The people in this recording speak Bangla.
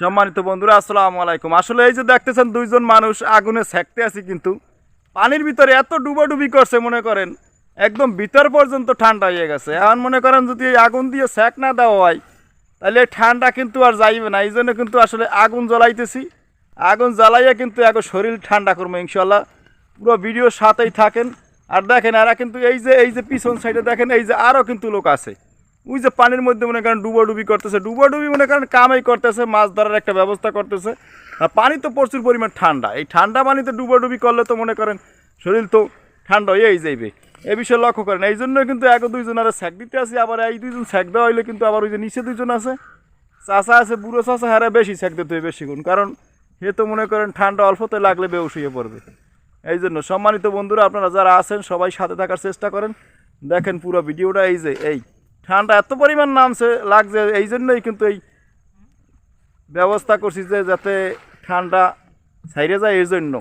সম্মানিত বন্ধুরা, আসসালামু আলাইকুম। আসলে এই যে দেখতেছেন দুইজন মানুষ আগুনে সেকতে আছি কিন্তু পানির ভিতরে এত ডুবাডুবি করছে, মনে করেন, একদম ভিতর পর্যন্ত ঠান্ডা হয়ে গেছে। এখন মনে করেন যদি এই আগুন দিয়ে সেক না দেওয়া হয়, তাহলে ঠান্ডা কিন্তু আর যাইবে না। এই জন্য কিন্তু আসলে আগুন জ্বলাইতেছি। আগুন জ্বালাইয়া কিন্তু এক শরীর ঠান্ডা করব ইনশাল্লাহ পুরো ভিডিওর সাথেই থাকেন। আর দেখেন, এরা কিন্তু এই যে এই যে পিছন সাইডে দেখেন, এই যে আরও কিন্তু লোক আছে। ওই যে পানির মধ্যে মনে করেন ডুবোডুবি করতেছে, ডুবোডুবি মনে করেন কামাই করতেছে, মাছ ধরার একটা ব্যবস্থা করতেছে। আর পানি তো প্রচুর পরিমাণ ঠান্ডা। এই ঠান্ডা পানিতে ডুবোডুবি করলে তো মনে করেন শরীর তো ঠান্ডা হয়েই যাইবে। এ বিষয়ে লক্ষ্য করেন। এই জন্য কিন্তু এক দুইজন আর স্যাক দিতে আসি, আবার এই দুইজন স্যাক দেওয়া হইলে কিন্তু আবার ওই যে নিচে দুইজন আছে, চাষা আছে, বুড়ো চাষা হারে বেশি স্যাক দিতে হয় বেশি গুণ। কারণ সে তো মনে করেন ঠান্ডা অল্পতে লাগলে বেউস হয়ে পড়বে। এই জন্য সম্মানিত বন্ধুরা, আপনারা যারা আছেন, সবাই সাথে থাকার চেষ্টা করেন। দেখেন পুরো ভিডিওটা, এই যে, এই। ঠান্ডা এত পরিমাণ নামছে, লাগছে, এই জন্যই কিন্তু এই ব্যবস্থা করছি যে যাতে ঠান্ডা ছাইরে যায়, এই জন্য।